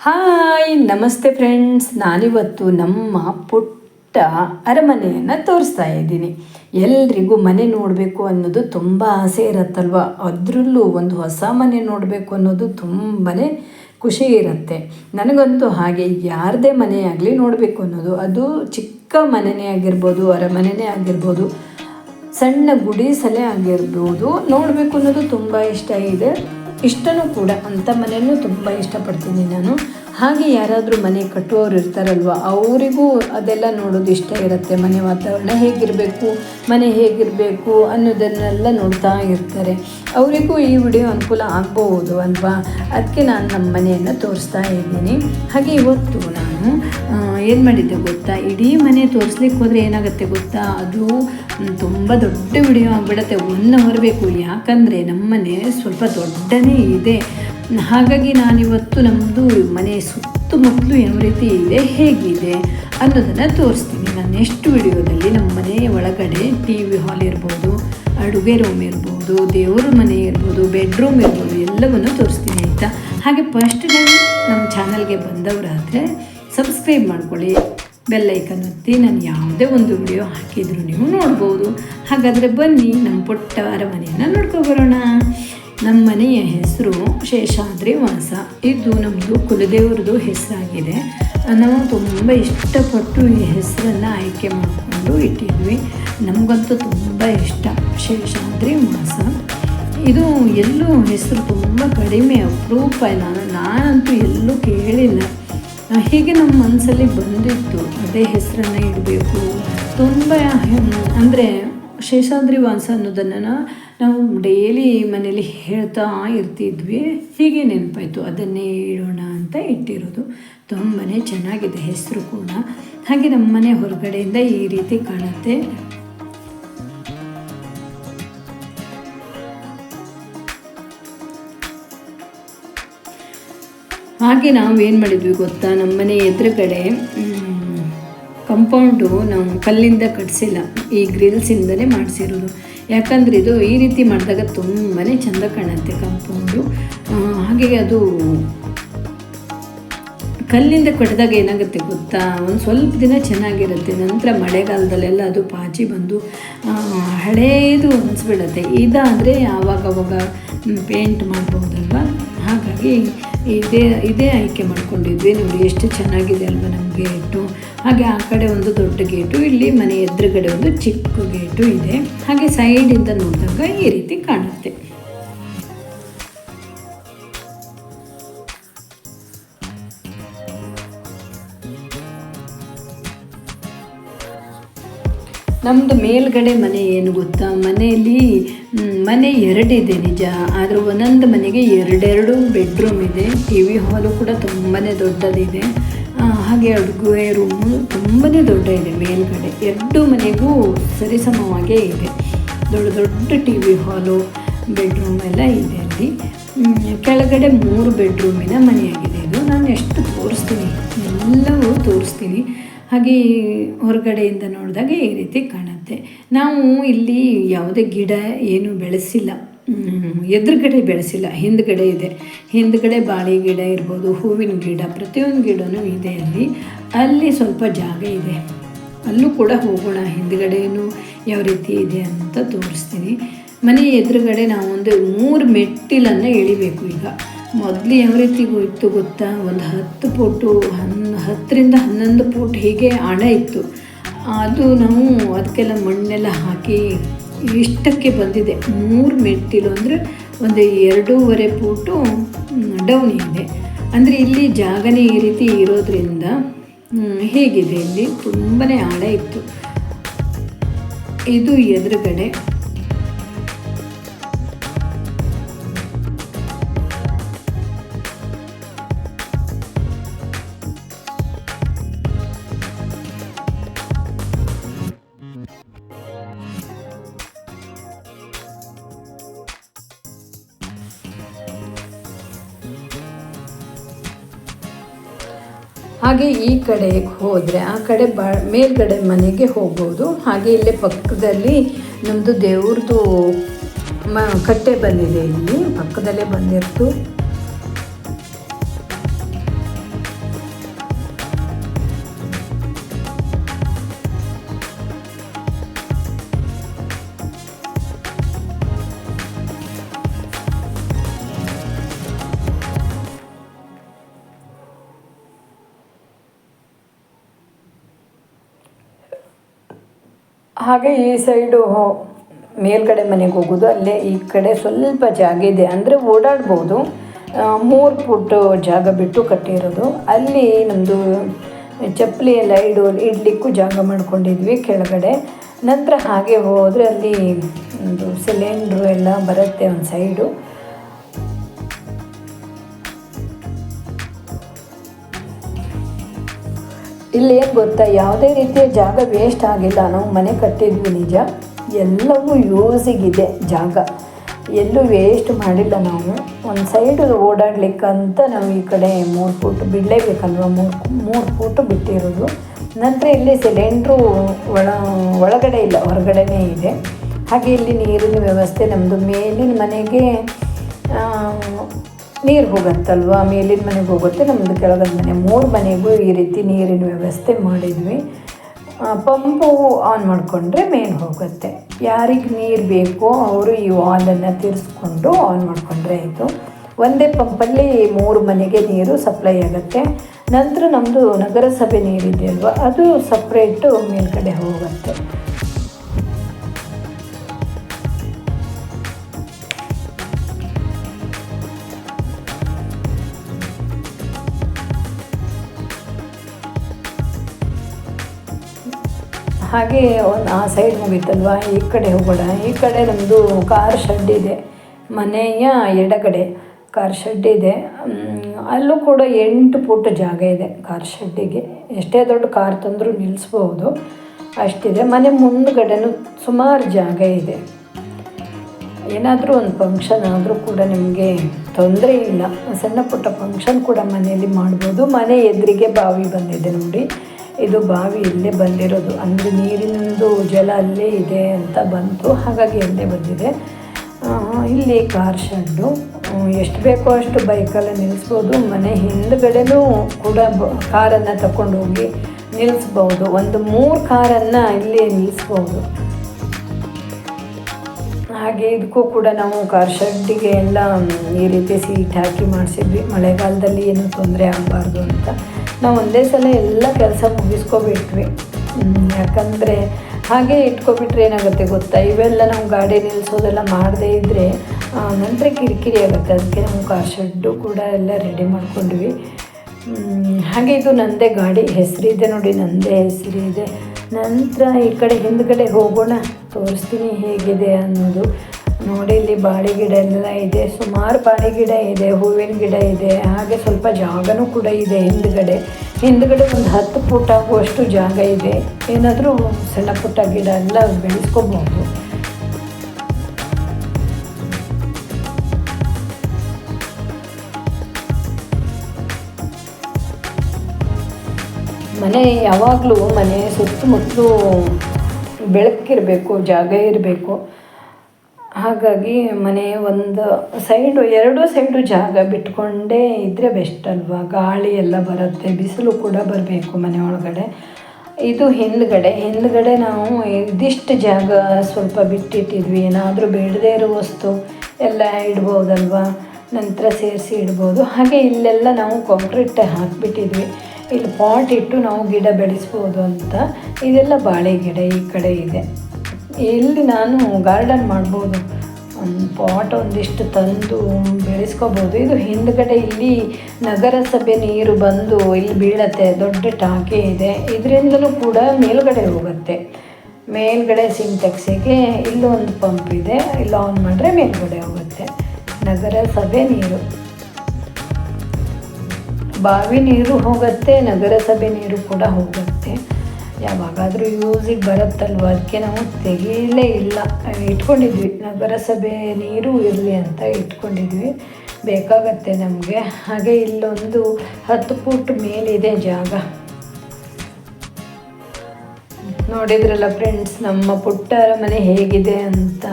Hi, ನಮಸ್ತೆ friends. ನಾನಿವತ್ತು ನಮ್ಮ ಪುಟ್ಟ ಅರಮನೆಯನ್ನು ತೋರಿಸ್ತಾ ಇದ್ದೀನಿ. ಎಲ್ರಿಗೂ ಮನೆ ನೋಡಬೇಕು ಅನ್ನೋದು ತುಂಬ ಆಸೆ ಇರುತ್ತಲ್ವ? ಅದರಲ್ಲೂ ಒಂದು ಹೊಸ ಮನೆ ನೋಡಬೇಕು ಅನ್ನೋದು ತುಂಬಾ ಖುಷಿ ಇರುತ್ತೆ. ನನಗಂತೂ ಹಾಗೆ ಯಾರದೇ ಮನೆ ನೋಡಬೇಕು ಅನ್ನೋದು, ಅದು ಚಿಕ್ಕ ಮನೆಯೇ ಆಗಿರ್ಬೋದು ಅರಮನೆಯೇ ಆಗಿರ್ಬೋದು, ಸಣ್ಣ ಗುಡಿ ಸಲೆ ಆಗಿರ್ಬೋದು ನೋಡಬೇಕು ಅನ್ನೋದು ತುಂಬ ಇಷ್ಟ ಇದೆ. ಇಷ್ಟನೂ ಕೂಡ ಅಂಥ ಮನೆಯೂ ತುಂಬ ಇಷ್ಟಪಡ್ತೀನಿ ನಾನು. ಹಾಗೆ ಯಾರಾದರೂ ಮನೆ ಕಟ್ಟುವವರು ಇರ್ತಾರಲ್ವ, ಅವರಿಗೂ ಅದೆಲ್ಲ ನೋಡೋದು ಇಷ್ಟ ಇರುತ್ತೆ. ಮನೆ ವಾತಾವರಣ ಹೇಗಿರಬೇಕು, ಮನೆ ಹೇಗಿರಬೇಕು ಅನ್ನೋದನ್ನೆಲ್ಲ ನೋಡ್ತಾ ಇರ್ತಾರೆ. ಅವರಿಗೂ ಈ ವಿಡಿಯೋ ಅನುಕೂಲ ಆಗಬಹುದು ಅಲ್ವಾ? ಅದಕ್ಕೆ ನಾನು ನಮ್ಮ ಮನೆಯನ್ನು ತೋರಿಸ್ತಾ ಇದ್ದೀನಿ. ಹಾಗೆ ಇವತ್ತು ನಾನು ಏನು ಮಾಡಿದ್ದೆ ಗೊತ್ತಾ? ಇಡೀ ಮನೆ ತೋರಿಸ್ಲಿಕ್ಕೆ ಹೋದರೆ ಏನಾಗುತ್ತೆ ಗೊತ್ತಾ? ಅದು ತುಂಬ ದೊಡ್ಡ ವಿಡಿಯೋ ಆಗಿಬಿಡತ್ತೆ. ಒನ್ ಅವರ್ ಬೇಕು. ಯಾಕಂದರೆ ನಮ್ಮನೆ ಸ್ವಲ್ಪ ದೊಡ್ಡನೇ ಇದೆ. ಹಾಗಾಗಿ ನಾನಿವತ್ತು ನಮ್ಮದು ಮನೆ ಸುತ್ತಮುತ್ತಲು ಯಾವ ರೀತಿ ಇದೆ, ಹೇಗಿದೆ ಅನ್ನೋದನ್ನು ತೋರಿಸ್ತೀನಿ. ನಾನು ನೆಕ್ಸ್ಟ್ ವಿಡಿಯೋದಲ್ಲಿ ನಮ್ಮ ಮನೆಯ ಒಳಗಡೆ ಟಿ ವಿ ಹಾಲ್ ಇರ್ಬೋದು, ಅಡುಗೆ ರೂಮ್ ಇರ್ಬೋದು, ದೇವ್ರ ಮನೆ ಇರ್ಬೋದು ಬೆಡ್ರೂಮ್ ಇರ್ಬೋದು ಎಲ್ಲವನ್ನು ತೋರಿಸ್ತೀನಿ ಆಯಿತಾ? ಹಾಗೆ ಫಸ್ಟ್ ಟೈಮ್ ನಮ್ಮ ಚಾನಲ್ಗೆ ಬಂದವರಾದರೆ ಸಬ್ಸ್ಕ್ರೈಬ್ ಮಾಡ್ಕೊಳ್ಳಿ ಬೆಲ್ಲೈಕನ್ ಒತ್ತಿ, ನಾನು ಯಾವುದೇ ಒಂದು ವಿಡಿಯೋ ಹಾಕಿದ್ರು ನೀವು ನೋಡ್ಬೋದು. ಹಾಗಾದರೆ ಬನ್ನಿ, ನಮ್ಮ ಪುಟ್ಟ ಅರಮನೆಯನ್ನು ನೋಡ್ಕೊಬರೋಣ. ನಮ್ಮ ಮನೆಯ ಹೆಸರು ಶೇಷಾದ್ರಿ ವಾಸ. ಇದು ನಮ್ಮದು ಕುಲದೇವ್ರದ್ದು ಹೆಸರಾಗಿದೆ. ನಾವು ತುಂಬ ಇಷ್ಟಪಟ್ಟು ಈ ಹೆಸರನ್ನು ಆಯ್ಕೆ ಮಾಡಿಕೊಂಡು ಇಟ್ಟಿದ್ವಿ. ನಮಗಂತೂ ತುಂಬ ಇಷ್ಟ ಶೇಷಾದ್ರಿ ವಾಸ. ಇದು ಎಲ್ಲೂ ಹೆಸರು ತುಂಬ ಕಡಿಮೆ, ಅಪರೂಪ ನಾನು ನಾನಂತೂ ಎಲ್ಲೂ ಕೇಳಿಲ್ಲ. ಹೀಗೆ ನಮ್ಮ ಮನಸ್ಸಲ್ಲಿ ಬಂದಿತ್ತು. ಅದೇ ಹೆಸರನ್ನು ಇಡಬೇಕು. ತುಂಬ ಅಂದರೆ ಶೇಷಾದ್ರಿ ವಾಸ ಅನ್ನೋದನ್ನು ನಾವು ಡೈಲಿ ಮನೇಲಿ ಹೇಳ್ತಾ ಇರ್ತಿದ್ವಿ. ಹೀಗೆ ನೆನಪಾಯಿತು. ಅದನ್ನೇ ಇಡೋಣ ಅಂತ ಇಟ್ಟಿರೋದು. ತುಂಬಾ ಚೆನ್ನಾಗಿದೆ ಹೆಸರು ಕೂಡ. ಹಾಗೆ ನಮ್ಮ ಮನೆ ಹೊರಗಡೆಯಿಂದ ಈ ರೀತಿ ಕಾಣುತ್ತೆ. ಹಾಗೆ ನಾವು ಏನು ಮಾಡಿದ್ವಿ ಗೊತ್ತಾ? ನಮ್ಮ ಮನೆ ಎದುರುಗಡೆ ಕಂಪೌಂಡು ನಾವು ಕಲ್ಲಿಂದ ಕಟ್ಸಿಲ್ಲ. ಈ ಗ್ರಿಲ್ಸಿಂದಲೇ ಮಾಡಿಸಿರೋದು. ಯಾಕಂದರೆ ಇದು ಈ ರೀತಿ ಮಾಡಿದಾಗ ತುಂಬಾ ಚೆಂದ ಕಾಣುತ್ತೆ ಕಂಪೌಂಡು ಹಾಗೆ ಅದು ಕಲ್ಲಿಂದ ಕಟ್ಟಿದಾಗ ಏನಾಗುತ್ತೆ ಗೊತ್ತಾ? ಒಂದು ಸ್ವಲ್ಪ ದಿನ ಚೆನ್ನಾಗಿರುತ್ತೆ. ನಂತರ ಮಳೆಗಾಲದಲ್ಲೆಲ್ಲ ಅದು ಪಾಚಿ ಬಂದು ಹಳೇದು ಅನಿಸ್ಬಿಡತ್ತೆ. ಇದಾದರೆ ಆವಾಗವಾಗ ಪೇಂಟ್ ಮಾಡ್ಬೋದಲ್ವ? ಹಾಗಾಗಿ ಇದೇ ಇದೇ ಆಯ್ಕೆ ಮಾಡ್ಕೊಂಡಿದ್ವಿ. ನೋಡಿ, ಎಷ್ಟು ಚೆನ್ನಾಗಿದೆ ಅಲ್ವಾ ನಮ್ಮ ಗೇಟು. ಹಾಗೆ ಆ ಕಡೆ ಒಂದು ದೊಡ್ಡ ಗೇಟು, ಇಲ್ಲಿ ಮನೆ ಎದುರುಗಡೆ ಒಂದು ಚಿಕ್ಕ ಗೇಟು ಇದೆ. ಹಾಗೆ ಸೈಡಿಂದ ನೋಡಿದಾಗ ಈ ರೀತಿ ಕಾಣುತ್ತೆ. ನಮ್ಮದು ಮೇಲ್ಗಡೆ ಮನೆ ಏನು ಗೊತ್ತಾ? ಮನೆಯಲ್ಲಿ ಮನೆ ಎರಡಿದೆ ನಿಜ. ಆದರೆ ಒಂದೊಂದು ಮನೆಗೆ ಎರಡೆರಡು ಬೆಡ್ರೂಮ್ ಇದೆ. ಟಿ ವಿ ಹಾಲು ಕೂಡ ತುಂಬಾ ದೊಡ್ಡದಿದೆ. ಹಾಗೆ ಅಡುಗೆ ರೂಮು ತುಂಬಾ ದೊಡ್ಡ ಇದೆ ಮೇಲ್ಗಡೆ. ಎರಡು ಮನೆಗೂ ಸರಿಸಮವಾಗೇ ಇದೆ. ದೊಡ್ಡ ದೊಡ್ಡ ಟಿ ವಿ ಹಾಲು ಬೆಡ್ರೂಮ್ ಎಲ್ಲ ಇದೆ ಅಲ್ಲಿ. ಕೆಳಗಡೆ ಮೂರು ಬೆಡ್ರೂಮಿನ ಮನೆಯಾಗಿದೆ. ಇದು ನಾನು ಎಷ್ಟು ತೋರಿಸ್ತೀನಿ? ಎಲ್ಲವೂ ತೋರಿಸ್ತೀನಿ. ಹಾಗೆ ಹೊರಗಡೆಯಿಂದ ನೋಡಿದಾಗ ಈ ರೀತಿ ಕಾಣುತ್ತೆ. ನಾವು ಇಲ್ಲಿ ಯಾವುದೇ ಗಿಡ ಏನು ಬೆಳೆಸಿಲ್ಲ. ಎದುರುಗಡೆ ಬೆಳೆಸಿಲ್ಲ. ಹಿಂದ್ಗಡೆ ಇದೆ. ಹಿಂದ್ಗಡೆ ಬಾಳೆ ಗಿಡ ಇರ್ಬೋದು, ಹೂವಿನ ಗಿಡ, ಪ್ರತಿಯೊಂದು ಗಿಡವೂ ಇದೆ ಅಲ್ಲಿ. ಅಲ್ಲಿ ಸ್ವಲ್ಪ ಜಾಗ ಇದೆ. ಅಲ್ಲೂ ಕೂಡ ಹೋಗೋಣ. ಹಿಂದ್ಗಡೆಯೂ ಯಾವ ರೀತಿ ಇದೆ ಅಂತ ತೋರಿಸ್ತೀನಿ. ಮನೆ ಎದುರುಗಡೆ ನಾವು ಒಂದು ಮೂರು ಮೆಟ್ಟಿಲನ್ನು ಇಳಿಬೇಕು ಈಗ. ಮೊದಲು ಯಾವ ರೀತಿ ಇತ್ತು ಗೊತ್ತಾ? ಒಂದು ಹತ್ತು ಫೋಟು, ಹನ್, ಹತ್ತರಿಂದ ಹನ್ನೊಂದು ಫೋಟ್ ಹೀಗೆ ಹಣ ಇತ್ತು. ಅದು ನಾವು ಅದಕ್ಕೆಲ್ಲ ಮಣ್ಣೆಲ್ಲ ಹಾಕಿ ಇಷ್ಟಕ್ಕೆ ಬಂದಿದೆ. ಮೂರು ಮೆಟ್ಟಿಲು ಅಂದರೆ ಒಂದು ಎರಡೂವರೆ ಫೋಟು ಡೌನ್ ಇದೆ. ಅಂದರೆ ಇಲ್ಲಿ ಜಾಗನೇ ಈ ರೀತಿ ಇರೋದ್ರಿಂದ ಹೇಗಿದೆ ಇಲ್ಲಿ? ತುಂಬಾ ಆಳ ಇತ್ತು. ಇದು ಎದುರುಗಡೆ ಹಾಗೆ ಈ ಕಡೆಗೆ ಹೋದರೆ, ಆ ಕಡೆ ಬ, ಮೇಲ್ಗಡೆ ಮನೆಗೆ ಹೋಗ್ಬೋದು. ಹಾಗೆ ಇಲ್ಲೇ ಪಕ್ಕದಲ್ಲಿ ನಮ್ಮದು ದೇವ್ರದ್ದು ಮ, ಕಟ್ಟೆ ಬಂದಿದೆ ಇಲ್ಲಿ. ಪಕ್ಕದಲ್ಲೇ ಬಂದಿರ್ತು ಹಾಗೆ ಈ ಸೈಡು ಮೇಲ್ಗಡೆ ಮನೆಗೆ ಹೋಗೋದು, ಅಲ್ಲೇ ಈ ಕಡೆ ಸ್ವಲ್ಪ ಜಾಗ ಇದೆ ಅಂದರೆ ಓಡಾಡ್ಬೋದು. ಮೂರು ಫುಟ್ ಜಾಗ ಬಿಟ್ಟು ಕಟ್ಟಿರೋದು. ಅಲ್ಲಿ ನಮ್ಮದು ಚಪ್ಪಲಿ ಎಲ್ಲ ಇಡು, ಇಡಲಿಕ್ಕೂ ಜಾಗ ಮಾಡ್ಕೊಂಡಿದ್ವಿ ಕೆಳಗಡೆ. ನಂತರ ಹಾಗೆ ಹೋದರೆ ಅಲ್ಲಿ ಒಂದು ಸಿಲಿಂಡ್ರು ಎಲ್ಲ ಬರುತ್ತೆ ಒಂದು ಸೈಡು ಇಲ್ಲಿ ಏನು ಗೊತ್ತಾ? ಯಾವುದೇ ರೀತಿಯ ಜಾಗ ವೇಸ್ಟ್ ಆಗಿಲ್ಲ. ನಾವು ಮನೆ ಕಟ್ಟಿದ್ವಿ ನಿಜ. ಎಲ್ಲವೂ ಯೂಸಿಗಿದೆ ಜಾಗ. ಎಲ್ಲೂ ವೇಸ್ಟ್ ಮಾಡಿಲ್ಲ ನಾವು. ಒಂದು ಸೈಡ್ ಓಡಾಡಲಿಕ್ಕಂತ ನಾವು ಈ ಕಡೆ ಮೂರು ಫೂಟ್ ಬಿಡಲೇಬೇಕಲ್ವ ಮೂರು ಮೂರು ಫೂಟು ಬಿಟ್ಟಿರೋದು. ನಂತರ ಇಲ್ಲಿ ಸಿಲಿಂಡ್ರು ಒಳ ಒಳಗಡೆ ಇಲ್ಲ, ಹೊರಗಡೆನೇ ಇದೆ. ಹಾಗೆ ಇಲ್ಲಿ ನೀರಿನ ವ್ಯವಸ್ಥೆ ನಮ್ಮದು ಮೇಲಿನ ಮನೆಗೆ ನೀರು ಹೋಗುತ್ತಲ್ವ? ಮೇಲಿನ ಮನೆಗೆ ಹೋಗುತ್ತೆ ನಮ್ಮದು ಕೆಳಗದ ಮನೆ. ಮೂರು ಮನೆಗೂ ಈ ರೀತಿ ನೀರಿನ ವ್ಯವಸ್ಥೆ ಮಾಡಿದ್ವಿ. ಪಂಪು ಆನ್ ಮಾಡಿಕೊಂಡ್ರೆ ಮೇನ್ ಹೋಗುತ್ತೆ. ಯಾರಿಗೆ ನೀರು ಬೇಕೋ ಅವರು ಈ ವಾಲನ್ನು ತೀರಿಸ್ಕೊಂಡು ಆನ್ ಮಾಡಿಕೊಂಡ್ರೆ ಆಯಿತು. ಒಂದೇ ಪಂಪಲ್ಲಿ ಮೂರು ಮನೆಗೆ ನೀರು ಸಪ್ಲೈ ಆಗುತ್ತೆ. ನಂತರ ನಮ್ಮದು ನಗರಸಭೆ ನೀರಿದೆಯಲ್ವ ಅದು ಸಪ್ರೇಟು ಮೇಲ್ಗಡೆ ಹೋಗುತ್ತೆ. ಹಾಗೆ ಒಂದು ಆ ಸೈಡ್ ಮುಗೀತಲ್ವ ಈ ಕಡೆ ಹೋಗೋಣ. ಈ ಕಡೆ ನಮ್ಮದು ಕಾರ್ ಶೆಡ್ ಇದೆ. ಮನೆಯ ಎಡಗಡೆ ಕಾರ್ ಶೆಡ್ ಇದೆ. ಅಲ್ಲೂ ಕೂಡ ಎಂಟು ಫುಟ್ ಜಾಗ ಇದೆ ಕಾರ್ ಶೆಡ್ಡಿಗೆ ಎಷ್ಟೇ ದೊಡ್ಡ ಕಾರ್ ತಂದರೂ ನಿಲ್ಲಿಸ್ಬೋದು ಅಷ್ಟಿದೆ. ಮನೆ ಮುಂದ್ಗಡೆನೂ ಸುಮಾರು ಜಾಗ ಇದೆ. ಏನಾದರೂ ಒಂದು ಫಂಕ್ಷನ್ ಆದರೂ ಕೂಡ ನಿಮಗೆ ತೊಂದರೆ ಇಲ್ಲ. ಸಣ್ಣ ಪುಟ್ಟ ಫಂಕ್ಷನ್ ಕೂಡ ಮನೆಯಲ್ಲಿ ಮಾಡ್ಬೋದು. ಮನೆ ಎದುರಿಗೆ ಬಾವಿ ಬಂದಿದೆ ನೋಡಿ. ಇದು ಬಾವಿ ಇಲ್ಲೇ ಬಂದಿರೋದು. ಅಂದರೆ ನೀರಿನದು ಜಲ ಅಲ್ಲೇ ಇದೆ ಅಂತ ಬಂತು. ಹಾಗಾಗಿ ಅಲ್ಲೇ ಬಂದಿದೆ. ಇಲ್ಲಿ ಕಾರ್ ಶೆಡ್ಡು ಎಷ್ಟು ಬೇಕೋ ಅಷ್ಟು ಬೈಕಲ್ಲಿ ನಿಲ್ಲಿಸ್ಬೋದು ಮನೆ ಹಿಂದ್ಗಡೆನೂ ಕೂಡ ಬ, ಕಾರನ್ನು ತಗೊಂಡು ಹೋಗಿ ನಿಲ್ಲಿಸ್ಬೋದು ಒಂದು ಮೂರು ಕಾರನ್ನು ಇಲ್ಲಿ ನಿಲ್ಲಿಸ್ಬೋದು ಹಾಗೆ ಇದಕ್ಕೂ ಕೂಡ ನಾವು ಕಾರ್ ಶೆಡ್ಡಿಗೆ ಎಲ್ಲ ಈ ರೀತಿ ಸೀಟ್ ಹಾಕಿ ಮಾಡಿಸಿದ್ವಿ. ಮಳೆಗಾಲದಲ್ಲಿ ಏನೂ ತೊಂದರೆ ಆಗಬಾರ್ದು ಅಂತ. ನಾವು ಒಂದೇ ಸಲ ಎಲ್ಲ ಕೆಲಸ ಮುಗಿಸ್ಕೊಬಿಟ್ವಿ. ಯಾಕಂದರೆ ಹಾಗೆ ಇಟ್ಕೊಬಿಟ್ರೆ ಏನಾಗುತ್ತೆ ಗೊತ್ತಾ? ಇವೆಲ್ಲ ನಾವು ಗಾಡಿ ನಿಲ್ಲಿಸೋದೆಲ್ಲ ಮಾಡದೇ ಇದ್ದರೆ ನಂತರ ಕಿರಿಕಿರಿ ಆಗುತ್ತೆ. ಅದಕ್ಕೆ ನಾವು ಕಾರ್ ಶೆಡ್ಡು ಕೂಡ ಎಲ್ಲ ರೆಡಿ ಮಾಡ್ಕೊಂಡ್ವಿ. ಹಾಗೆ ಇದು ನಂದೇ ಗಾಡಿ. ಹೆಸರಿದೆ ನೋಡಿ, ನಂದೇ ಹೆಸರಿದೆ ನಂತರ ಈ ಕಡೆ ಹಿಂದ್ಗಡೆ ಹೋಗೋಣ. ತೋರಿಸ್ತೀನಿ ಹೇಗಿದೆ ಅನ್ನೋದು. ನೋಡಿ, ಇಲ್ಲಿ ಬಾಳೆ ಗಿಡ ಎಲ್ಲ ಇದೆ. ಸುಮಾರು ಬಾಳೆ ಗಿಡ ಇದೆ, ಹೂವಿನ ಗಿಡ ಇದೆ. ಹಾಗೆ ಸ್ವಲ್ಪ ಜಾಗನೂ ಕೂಡ ಇದೆ ಹಿಂದ್ಗಡೆ. ಹಿಂದ್ಗಡೆ ಒಂದು ಹತ್ತು ಫುಟ್ ಆಗುವಷ್ಟು ಜಾಗ ಇದೆ. ಏನಾದರೂ ಸಣ್ಣ ಪುಟ್ಟ ಗಿಡ ಎಲ್ಲ ಬೆಳೆಸ್ಕೋಬಹುದು ಮನೆ ಯಾವಾಗಲೂ ಮನೆ ಸುತ್ತಮುತ್ತಲೂ ಬೆಳಕಿರಬೇಕು, ಜಾಗ ಇರಬೇಕು. ಹಾಗಾಗಿ ಮನೆ ಒಂದು ಸೈಡು, ಎರಡು ಸೈಡು ಜಾಗ ಬಿಟ್ಕೊಂಡೇ ಇದ್ದರೆ ಬೆಸ್ಟ್ ಅಲ್ವಾ? ಗಾಳಿ ಎಲ್ಲ ಬರುತ್ತೆ, ಬಿಸಿಲು ಕೂಡ ಬರಬೇಕು ಮನೆ ಒಳಗಡೆ. ಇದು ಹಿಂದ್ಗಡೆ. ಹಿಂದ್ಗಡೆ ನಾವು ಇದಿಷ್ಟು ಜಾಗ ಸ್ವಲ್ಪ ಬಿಟ್ಟಿಟ್ಟಿದ್ವಿ. ಏನಾದರೂ ಬೇಡದೇ ಇರೋ ವಸ್ತು ಎಲ್ಲ ಇಡ್ಬೋದಲ್ವಾ? ನಂತರ ಸೇರಿಸಿ ಇಡ್ಬೋದು. ಹಾಗೆ ಇಲ್ಲೆಲ್ಲ ನಾವು ಕಾಂಕ್ರೀಟ್ ಹಾಕಿಬಿಟ್ಟಿದ್ವಿ. ಇಲ್ಲಿ ಪಾಟ್ ಇಟ್ಟು ನಾವು ಗಿಡ ಬೆಳೆಸ್ಬೋದು ಅಂತ. ಇದೆಲ್ಲ ಬಾಳೆ ಗಿಡ ಈ ಕಡೆ ಇದೆ. ಇಲ್ಲಿ ನಾನು ಗಾರ್ಡನ್ ಮಾಡ್ಬೋದು? ಒಂದು ಪಾಟ್ ಒಂದಿಷ್ಟು ತಂದು ಬೆಳೆಸ್ಕೋಬೋದು. ಇದು ಹಿಂದ್ಗಡೆ ಇಲ್ಲಿ ನಗರಸಭೆ ನೀರು ಬಂದು ಇಲ್ಲಿ ಬೀಳತ್ತೆ, ದೊಡ್ಡ ಟಾಕಿ ಇದೆ. ಇದರಿಂದಲೂ ಕೂಡ ಮೇಲುಗಡೆ ಹೋಗುತ್ತೆ. ಮೇಲ್ಗಡೆ ಸಿಂಟೆಕ್ಸಿಗೆ ಇಲ್ಲೊಂದು ಪಂಪ್ ಇದೆ. ಇಲ್ಲಿ ಆನ್ ಮಾಡಿದ್ರೆ ಮೇಲ್ಗಡೆ ಹೋಗುತ್ತೆ. ನಗರಸಭೆ ನೀರು. ಬಾವಿ ನೀರು ಹೋಗುತ್ತೆ, ನಗರಸಭೆ ನೀರು ಕೂಡ ಹೋಗುತ್ತೆ. ಯಾವಾಗಾದರೂ ಯೂಸಿಗೆ ಬರುತ್ತಲ್ವ? ಅದಕ್ಕೆ ನಾವು ತೆಗೆಯಲೇ ಇಲ್ಲ. ಇಟ್ಕೊಂಡಿದ್ವಿ. ನಗರಸಭೆ ನೀರು ಇರಲಿ ಅಂತ ಇಟ್ಕೊಂಡಿದ್ವಿ. ಬೇಕಾಗತ್ತೆ ನಮಗೆ. ಹಾಗೆ ಇಲ್ಲೊಂದು ಹತ್ತು ಫೂಟ್ ಮೇಲಿದೆ ಜಾಗ. ನೋಡಿದ್ರಲ್ಲ ಫ್ರೆಂಡ್ಸ್ ನಮ್ಮ ಪುಟ್ಟ ಮನೆ ಹೇಗಿದೆ ಅಂತ.